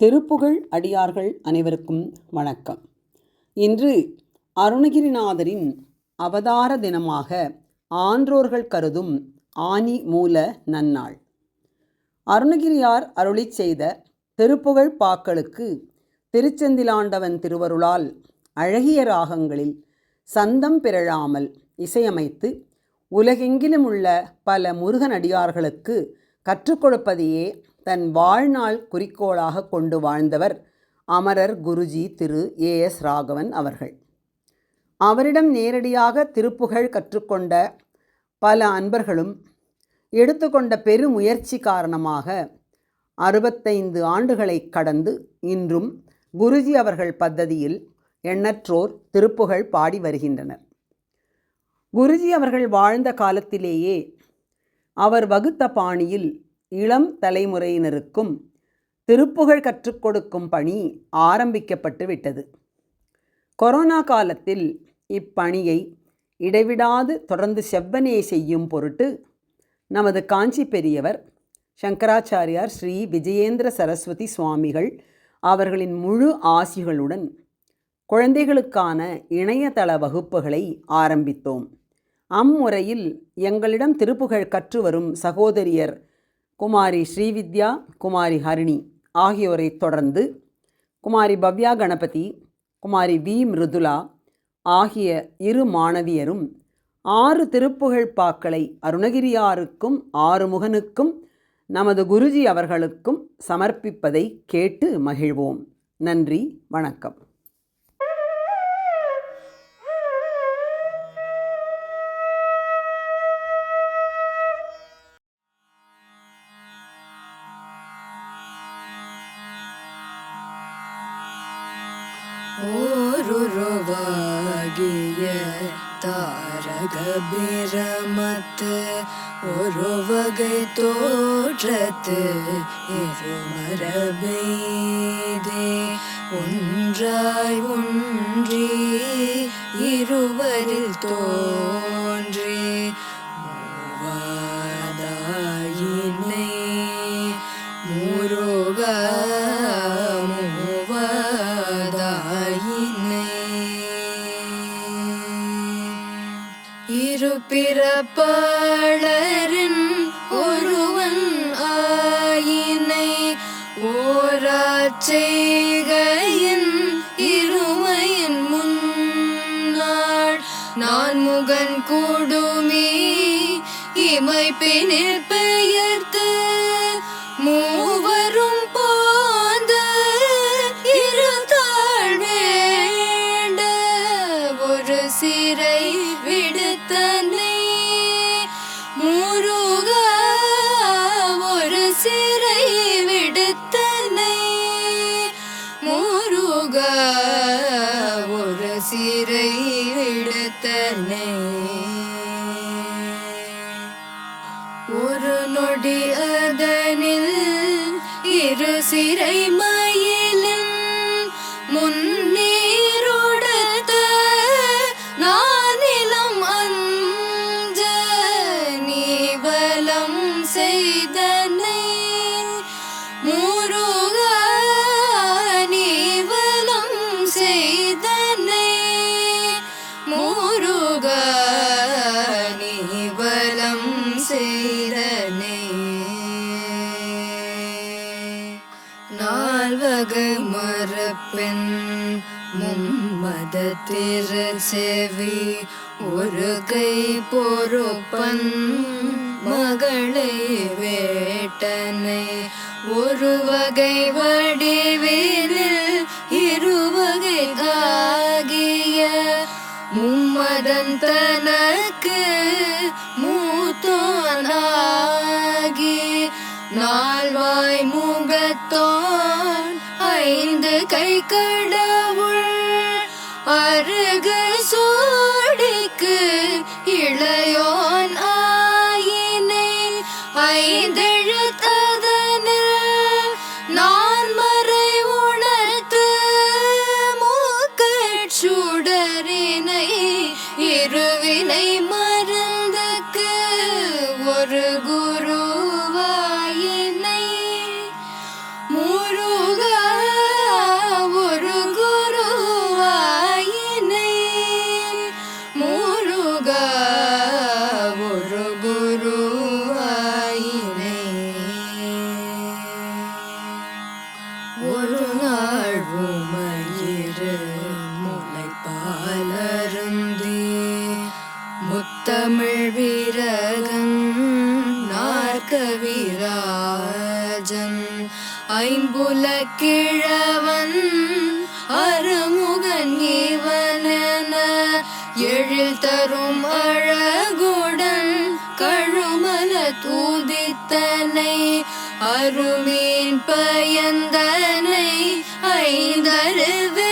திருப்புகழ் அடியார்கள் அனைவருக்கும் வணக்கம். இன்று அருணகிரிநாதரின் அவதார தினமாக ஆன்றோர்கள் கருதும் ஆனி மூல நன்னாள். அருணகிரியார் அருளிச் செய்த திருப்புகழ் பாக்களுக்கு திருச்செந்திலாண்டவன் திருவருளால் அழகிய ராகங்களில் சந்தம் பிறழாமல் இசையமைத்து உலகெங்கிலும் உள்ள பல முருகனடியார்களுக்கு கற்றுக் கொடுப்பதையே தன் வாழ்நாள் குறிக்கோளாக கொண்டு வாழ்ந்தவர் அமரர் குருஜி திரு. ஏ. எஸ். ராகவன் அவர்கள். அவரிடம் நேரடியாக திருப்புகழ் கற்றுக்கொண்ட பல அன்பர்களும் எடுத்துக்கொண்ட பெருமுயற்சி காரணமாக அறுபத்தைந்து ஆண்டுகளை கடந்து இன்றும் குருஜி அவர்கள் பദ്ധதியில் எண்ணற்றோர் திருப்புகழ் பாடி வருகின்றனர். குருஜி அவர்கள் வாழ்ந்த காலத்திலேயே அவர் வகுத்த பாணியில் இளம் தலைமுறையினருக்கும் திருப்புகழ் கற்றுக் கொடுக்கும் பணி ஆரம்பிக்கப்பட்டு விட்டது. கொரோனா காலத்தில் இப்பணியை இடைவிடாது தொடர்ந்து செவ்வனே செய்யும் பொருட்டு நமது காஞ்சி பெரியவர் சங்கராச்சாரியார் ஸ்ரீ விஜயேந்திர சரஸ்வதி சுவாமிகள் அவர்களின் முழு ஆசிகளுடன் குழந்தைகளுக்கான இணையதள வகுப்புகளை ஆரம்பித்தோம். அம்முறையில் எங்களிடம் திருப்புகழ் கற்று வரும் சகோதரியர் குமாரி ஸ்ரீவித்யா குமாரி ஹரிணி ஆகியோரை தொடர்ந்து குமாரி பவ்யா கணபதி குமாரி வி மிருதுலா ஆகிய இரு மாணவியரும் ஆறு திருப்புகழ் பாக்களை அருணகிரியாருக்கும் ஆறுமுகனுக்கும் நமது குருஜி அவர்களுக்கும் சமர்ப்பிப்பதை கேட்டு மகிழ்வோம். நன்றி வணக்கம். தாரகபிரமத்து ஒரு வகை தோற்றத்து இருமரபெய்தே ஒன்றாய் ஒன்றி இருவரில் தோன்றி இருபிறப்பாளரின் ஒருவன் ஆயினை ஓராச்செய்கையின் இருமையின் முன்னாள் நான் முகன் கூடுமே இமைப்பினில் ஒரு சிறை ஒரு நொடி அதனில் இரு சிறை மா மும்மத திருச்செவி ஒரு கை பொறுப்பன் மகளை வேட்டனை. ஒரு வகை வடிவேலில் இருவகை ஆகிய மும்மதந்தனக்கு மூத்தோனாகி நால்வாய் முகத்தோன் ஐந்து கை கடை ஐம்புல கிழவன் அருமுகன் இவனென எழில் தரும் அழகுடன் கழுமல தூதித்தனை அருமீன் பயந்தனை ஐந்தருவே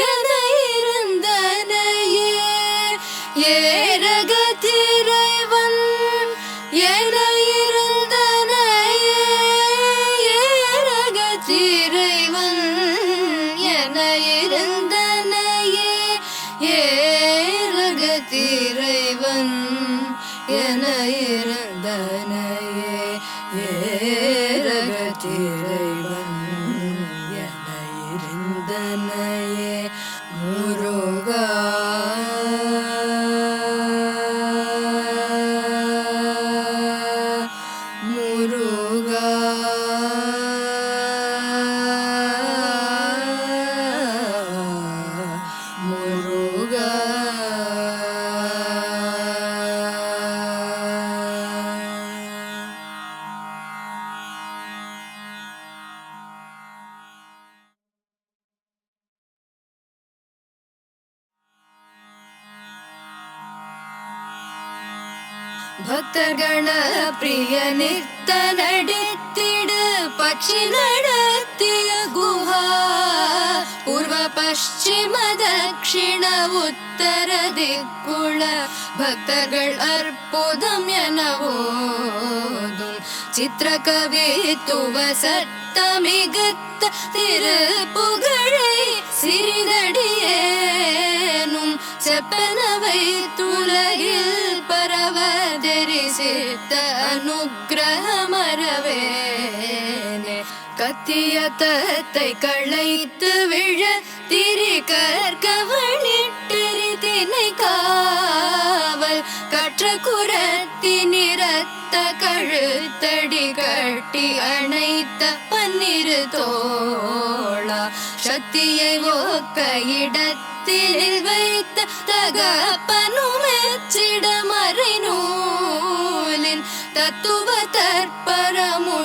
என கண பிரிய நித்த நடித்திட பட்சி நடத்திய குஹா. பூர்வ பஷ்சிம தட்சிண உத்தர திக்குள. பக்தர்கள் அற்புதம் எனவோதும். சித்திரகவித்துவ சத்தமிகுத்த திரு புகழை சிறிதடியேனும். செப்பனவை துலகில் பரவதரிசித்த அனுகிரகமரவேனே கத்திய தத்தை களைத்து விழ திரி கற்கவனிட்டெறி தினை காவல். கற்ற குரத்தி நிறத்த கழுத்தடி கட்டி அணைத்த பன்னிரு தோளா. சக்தியை ஒக்க இடத்தில் வைத்த தகப்பனும்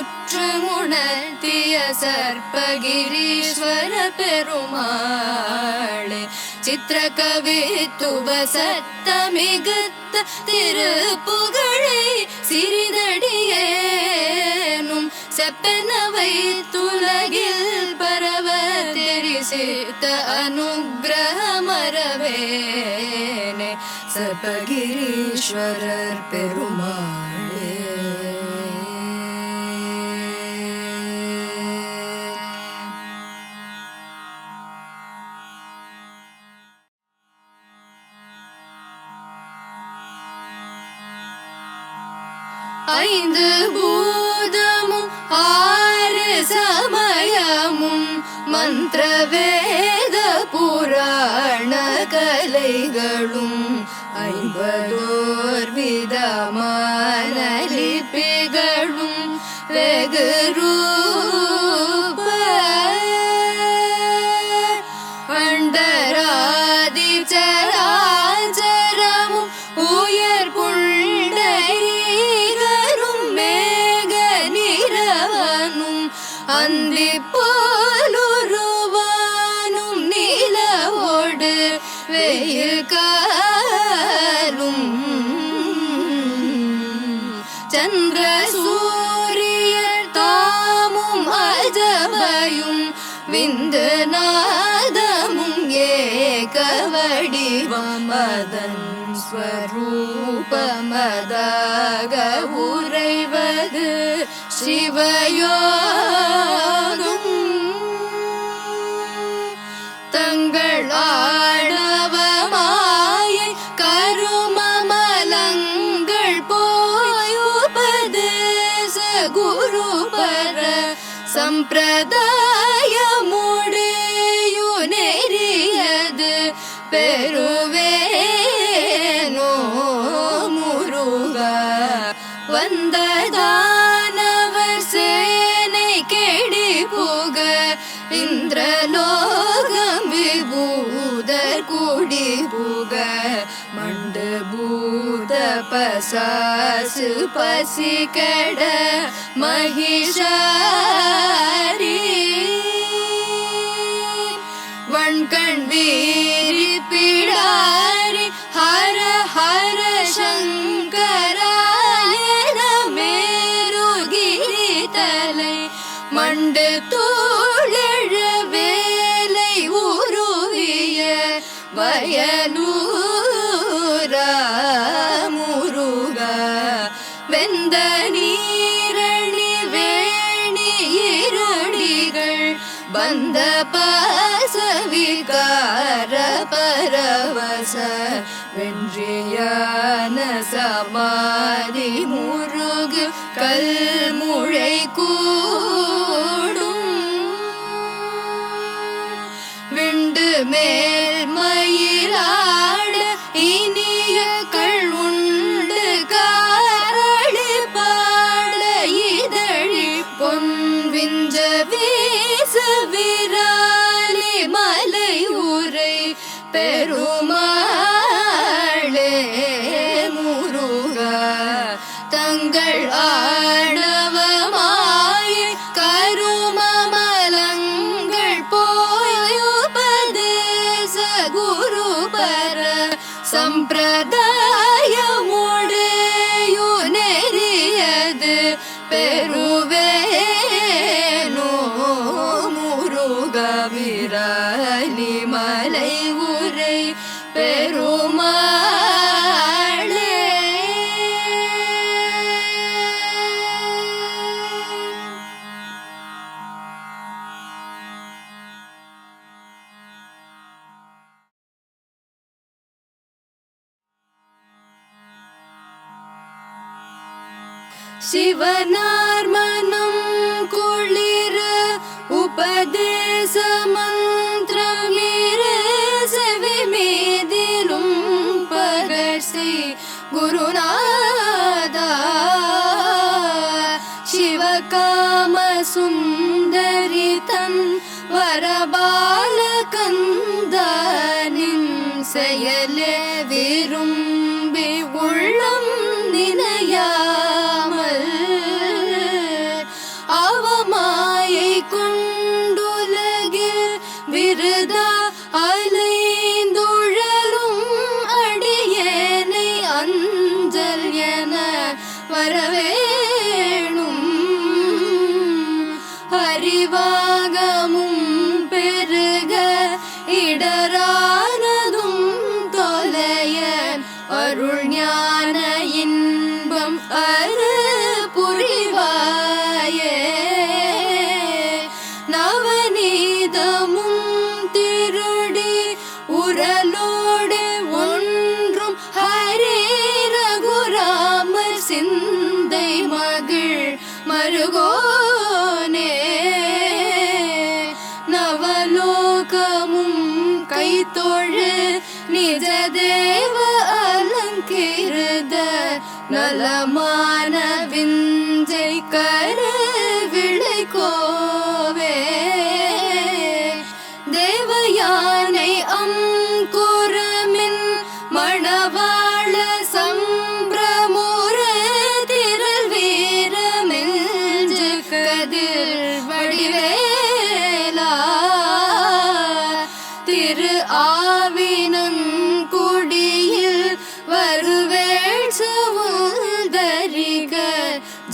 தற்பரமுற்று முணர்த்திய சர்ப்பகிரீஸ்வர பெருமாளே. சித்திரகவித்துவ சத்தமிகுத்த திருப்புகழை சிறிதடியேனும் செப்பனவை துலகில் பரவ தெரிசித்த அனுகிரகமரவேனே சர்பகிரீஸ்வரர் பெருமாள். ஐந்து பூதமும் ஆறு சமயமும் மந்திர வேத புராண கலைகளும் ஐம்பதோர் விதமா சந்திர சூரிய தாமும் அஜபயும் விந்து நாதமும் ஏக வடிவமதன் ஸ்வரூபமதாக உறைவது சிவயோ வந்ததானவர் சேனை கேடி போக இந்திரலோகம் விபூதர் கூடி போக. மண்டு பூத பசாசு பசி கட மகிஷாரி. வண்கண் வீரி பிடாரி ஹர ஹர சங்கரா. மண்டு தோழழ வேலை உருவிய வயலூரா முருகா. வெந்த நீரணி வேணி இருடிகள் வந்த பாசவிகார பரவச வென்றியான சமா शिवनार्मनं कुलीर् उपदे समन्त्रमिर सविमे दिनुगसि गुरुनादा शिवकामसुन्दरितं वरबालकन्दनिं शयलवे மகிழ் மருகோனே. நவலோகமும் கைத்தொழு நிஜ தேவ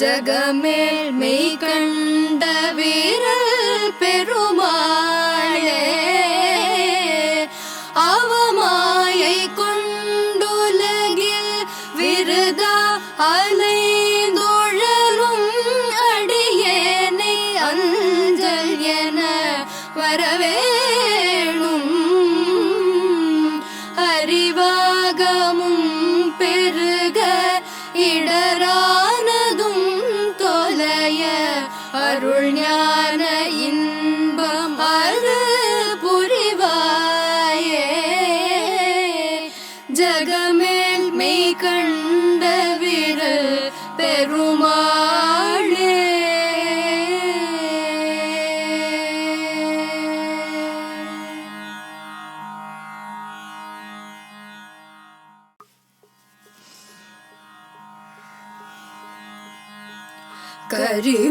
ஜகமேல் மெய் கண்ட வீரல் பெருமா ஜகமேல் மெய் கண்ட விரல் பெருமாளே.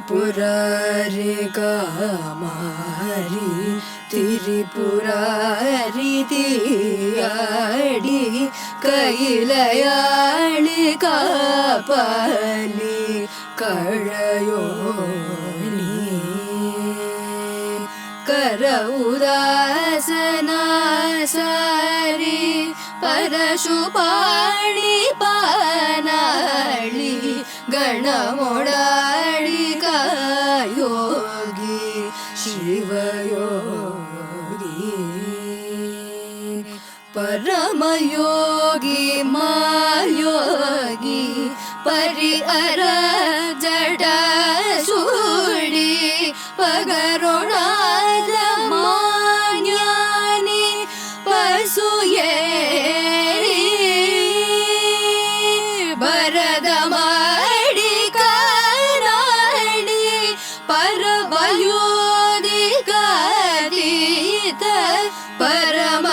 கரிபுராரி காமாரி திரிபுராரி தீயாடி ഇലയാളി കാപ്പലി കഴയോളി കര ഉദാസനാസരി പരശുപാണി പാനാളി ഗണമോടാളി കയോഗി ശിവയോഗി. പരമയോ योगी मायोगी परिअर जड सूडी पगरुणाल मान्यानि पशुये भरदमाडि कानाडि परवयोदि गदित परमा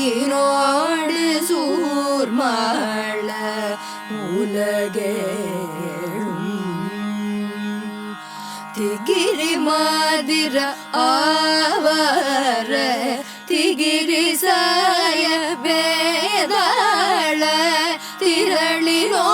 பதினோடு சூர்மாள உலகேழும். திகிரி மாதிர ஆவர திகிரி சாய வேதாள திரளினோ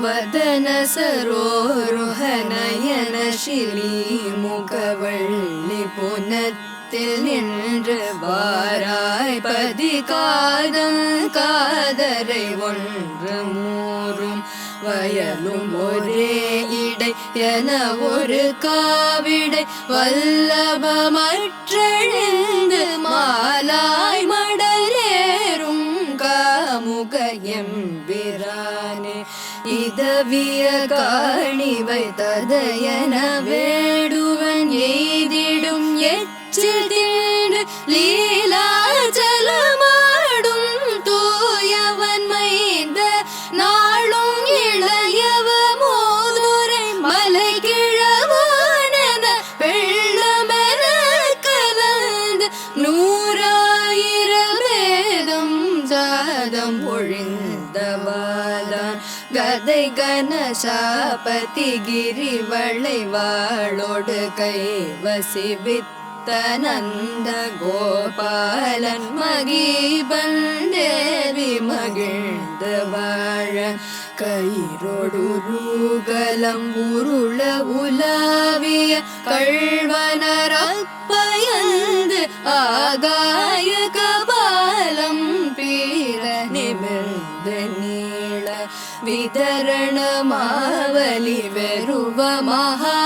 வதன சரோருஹநயன சிலி முகவள்ளி புனத்தில் நின்று வாராய் பதி காதம் காதரை ஒன்று மூறும் வயலும் ஒரே இடை என ஒரு காவிடை வல்லபமற்றழிந்து இதவிய வைத்ததயனவே கனசாபதி கிரிவளை வாழோடு கை வசிவித்தனந்த கோபாலன் மகிபந்தேவி மகிழ்ந்து வாழ கயிறொடுருகலம் உருள உலாவிய கழ்வனரப்பயந்து ஆகா மாவலி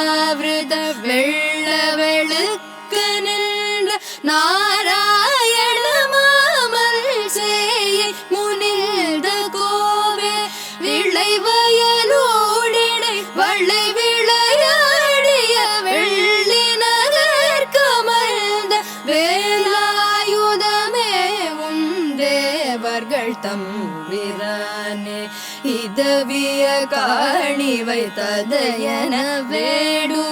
காணி வேடு